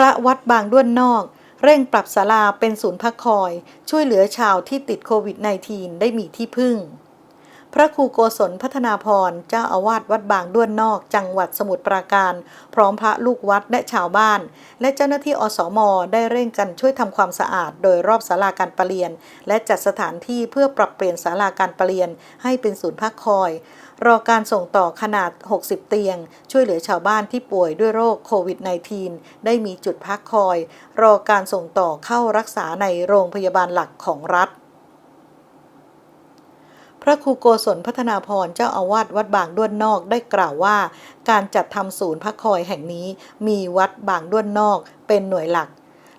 พระวัดบางด้วนนอก เร่งปรับศาลาเป็นศูนย์พักคอย ช่วยเหลือชาวที่ติดโควิด -19 ได้มีที่พึ่ง พระครูโกศลพัฒนาพรเจ้าอาวาสวัดบางด้วนนอก จังหวัดสมุทรปราการ พร้อมพระลูกวัดและชาวบ้าน และเจ้าหน้าที่อสม ได้เร่งกันช่วยทำความสะอาด โดยรอบศาลาการประเรียน และจัดสถานที่เพื่อปรับเปลี่ยนศาลาการประเรียน ให้เป็นศูนย์พักคอย รอการส่งต่อขนาด 60 เตียง ช่วยเหลือชาวบ้านที่ป่วยด้วยโรคโควิด -19 ได้มีจุดพักคอย รอการส่งต่อเข้ารักษาในโรงพยาบาลหลักของรัฐ ระครูโกศลพัฒนาพรเจ้าอาวาสวัดบางด้วนนอกได้กล่าวว่า การจัดทำศูนย์พักคอยแห่งนี้มีวัดบางด้วนนอกเป็นหน่วยหลัก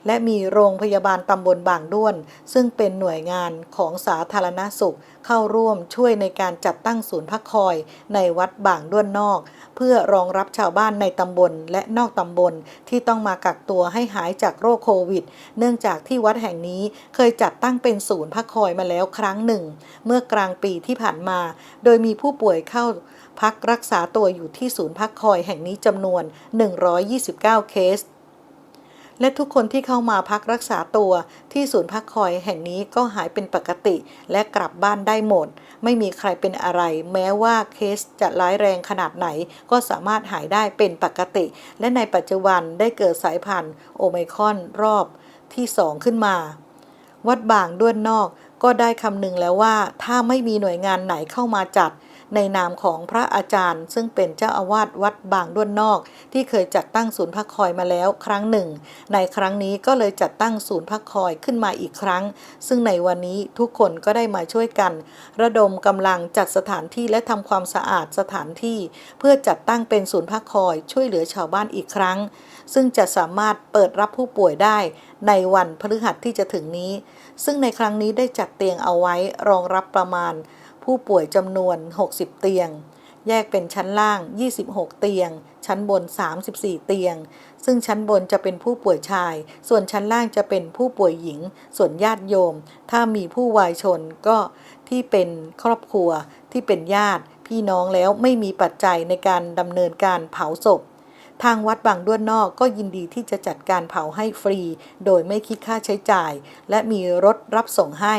และมีโรงพยาบาลตำบลบางด้วน ซึ่งเป็นหน่วยงานของสาธารณสุข เข้าร่วมช่วยในการจัดตั้งศูนย์พักคอย ในวัดบางด้วนนอก เพื่อรองรับชาวบ้านในตำบลและนอกตำบลที่ต้องมากักตัวให้หายจากโรคโควิด เนื่องจากที่วัดแห่งนี้เคยจัดตั้งเป็นศูนย์พักคอยมาแล้วครั้งหนึ่ง เมื่อกลางปีที่ผ่านมา โดยมีผู้ป่วยเข้าพักรักษาตัวอยู่ที่ศูนย์พักคอยแห่งนี้จำนวน 129 เคส และทุกคนที่เข้ามาพักรักษาตัวที่ศูนย์พักคอยแห่งนี้ก็หายเป็นปกติ และกลับบ้านได้หมด ไม่มีใครเป็นอะไร แม้ว่าเคสจะร้ายแรงขนาดไหน ก็สามารถหายได้เป็นปกติ และในปัจจุบันได้เกิดสายพันธุ์โอไมคอนรอบที่2ขึ้นมา วัดบางด้วนนอกก็ได้คำนึงแล้วว่าถ้าไม่มีหน่วยงานไหนเข้ามาจัด ในนามของพระอาจารย์ ซึ่งเป็นเจ้าอาวาสวัดบางด้วนนอก ที่เคยจัดตั้งศูนย์พักคอยมาแล้วครั้งหนึ่ง ในครั้งนี้ก็เลยจัดตั้งศูนย์พักคอยขึ้นมาอีกครั้ง ซึ่งในวันนี้ทุกคนก็ได้มาช่วยกัน ระดมกำลังจัดสถานที่และทำความสะอาดสถานที่ เพื่อจัดตั้งเป็นศูนย์พักคอยช่วยเหลือชาวบ้านอีกครั้ง ซึ่งจะสามารถเปิดรับผู้ป่วยได้ ในวันพฤหัสที่จะถึงนี้ ซึ่งในครั้งนี้ได้จัดเตียงเอาไว้รองรับประมาณ ผู้ป่วยจำนวน 60 เตียง แยกเป็นชั้นล่าง 26 เตียง ชั้นบน 34 เตียง ซึ่งชั้นบนจะเป็นผู้ป่วยชาย ส่วนชั้นล่างจะเป็นผู้ป่วยหญิง ส่วนญาติโยม ถ้ามีผู้วายชนก็ที่เป็นครอบครัวที่เป็นญาติพี่น้องแล้วไม่มีปัจจัยในการดำเนินการเผาศพ ทางวัดบางด้วนนอกก็ยินดีที่จะจัดการเผาให้ฟรี โดยไม่คิดค่าใช้จ่าย และมีรถรับส่งให้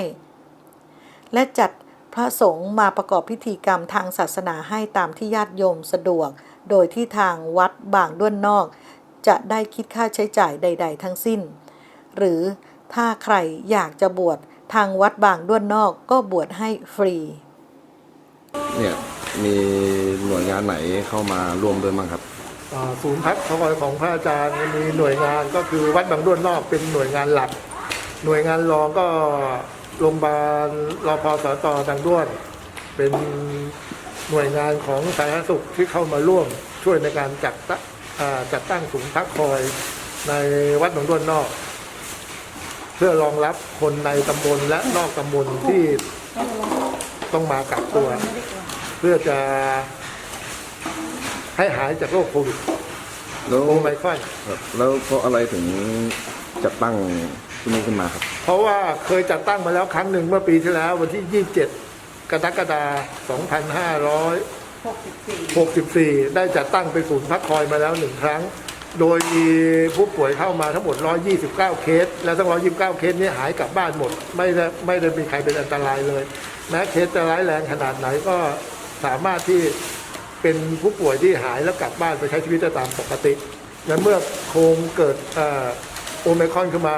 และจัด พระสงฆ์มาประกอบพิธีกรรมทางศาสนาให้ตามที่ญาติโยมสะดวก โดยที่ทางวัดบางด้วนนอก จะได้คิดค่าใช้จ่ายใด ๆ ทั้งสิ้น หรือถ้าใครอยากจะบวชทางวัดบางด้วนนอกก็บวชให้ฟรี เนี่ยมีหน่วยงานไหนเข้ามาร่วมด้วยมั้งครับอ่าศูนย์พักคอยของพระอาจารย์มีหน่วยงานก็คือวัดบางด้วนนอกเป็นหน่วยงานหลัก หน่วยงานรองก็ โรงพยาบาลรพสตบางด้วน เป็นหน่วยงานของสาธารณสุขที่เข้ามาร่วมช่วยในการจัดตั้งอ่าจัดตั้งศูนย์พักคอยในวัดบางด้วนนอก เพื่อรองรับคนในตำบลและนอกตำบลที่ต้องมากักตัว เพื่อจะให้หายจากโรคโควิดแล้วโอไมครอนครับแล้วเพราะอะไรถึงจัดตั้ง ที่นี่ขึ้นมาครับ เพราะว่าเคยจัดตั้งมาแล้วครั้งหนึ่งเมื่อปีที่แล้ววันที่ 27 กรกฎาคม2564 ได้จัดตั้งเป็นศูนย์พักคอยมาแล้วหนึ่งครั้ง โดยมีผู้ป่วยเข้ามาทั้งหมด 129 เคส และทั้ง 129 เคสนี้หายกลับบ้านหมด ไม่ได้ไม่ได้มีใครเป็นอันตรายเลยแม้เคสจะร้ายแรงขนาดไหนก็สามารถที่เป็นผู้ป่วยที่หายแล้วกลับบ้านไปใช้ชีวิตได้ตามปกติ และเมื่อโคมเกิดเโอไมคอนขึ้นมา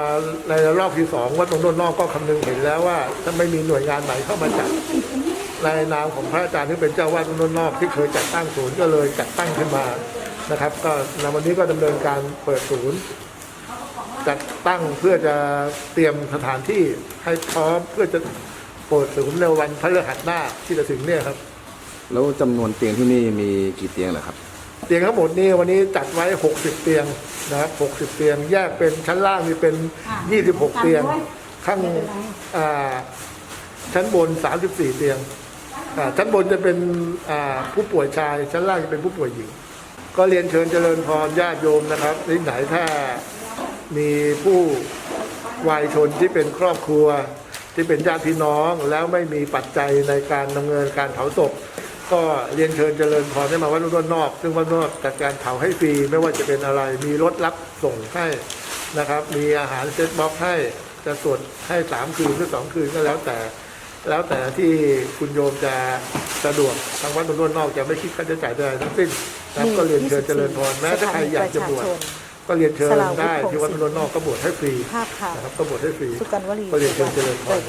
ในรอบที่สองวัดตรงโน้นนอกก็คำนึงเห็นแล้วว่าถ้าไม่มีหน่วยงานไหนเข้ามาจัดในนามของพระอาจารย์ที่เป็นเจ้าวาดตรงโน้นนอกที่เคยจัดตั้งศูนย์ก็เลยจัดตั้งขึ้นมานะครับ ก็ในวันนี้ก็ดำเนินการเปิดศูนย์จัดตั้งเพื่อจะเตรียมสถานที่ให้พร้อมเพื่อจะเปิดศูนย์ในวันพฤหัสหน้าที่จะถึงเนี่ยครับ แล้วจำนวนเตียงที่นี่มีกี่เตียงเหรอครับ เตียงทั้งหมดนี่วันนี้จัดไว้ 60 เตียงนะครับ60 เตียง แยกเป็นชั้นล่างนี่เป็น 26 เตียง ข้างอ่าชั้นบน 34 เตียงอ่าชั้นบนจะเป็นอ่าผู้ป่วยชาย ชั้นล่างจะเป็นผู้ป่วยหญิง ก็เรียนเชิญเจริญพรญาติโยมนะครับที่ไหนถ้ามีผู้วายชนที่เป็นครอบครัวที่เป็นญาติพี่น้องแล้วไม่มีปัจจัยในการดำเนินการเผาศพ ก็เรียนเชิญเจริญพรได้มาวัดรุ่นนอก ซึ่งวัดรุ่นนอกจัดการเผาให้ฟรีไม่ว่าจะเป็นอะไร มีรถรับส่งให้นะครับ มีอาหารเซ็ตบ็อกซ์ให้จะสวดให้สามคืนหรือสองคืนก็แล้วแต่ แล้วแต่ที่คุณโยมจะสะดวกทางวัดรุ่นนอกจะไม่คิดค่าใช้จ่ายใดทั้งสิ้นนะครับก็เรียนเชิญเจริญพรแม้ถ้าใครอยากจะบวชก็เรียนเชิญได้ที่วัดรุ่นนอกก็บวชให้ฟรีภาพข่าวนะครับก็บวชให้ฟรีสุกันวลีก็เรียนเชิญเจริญพร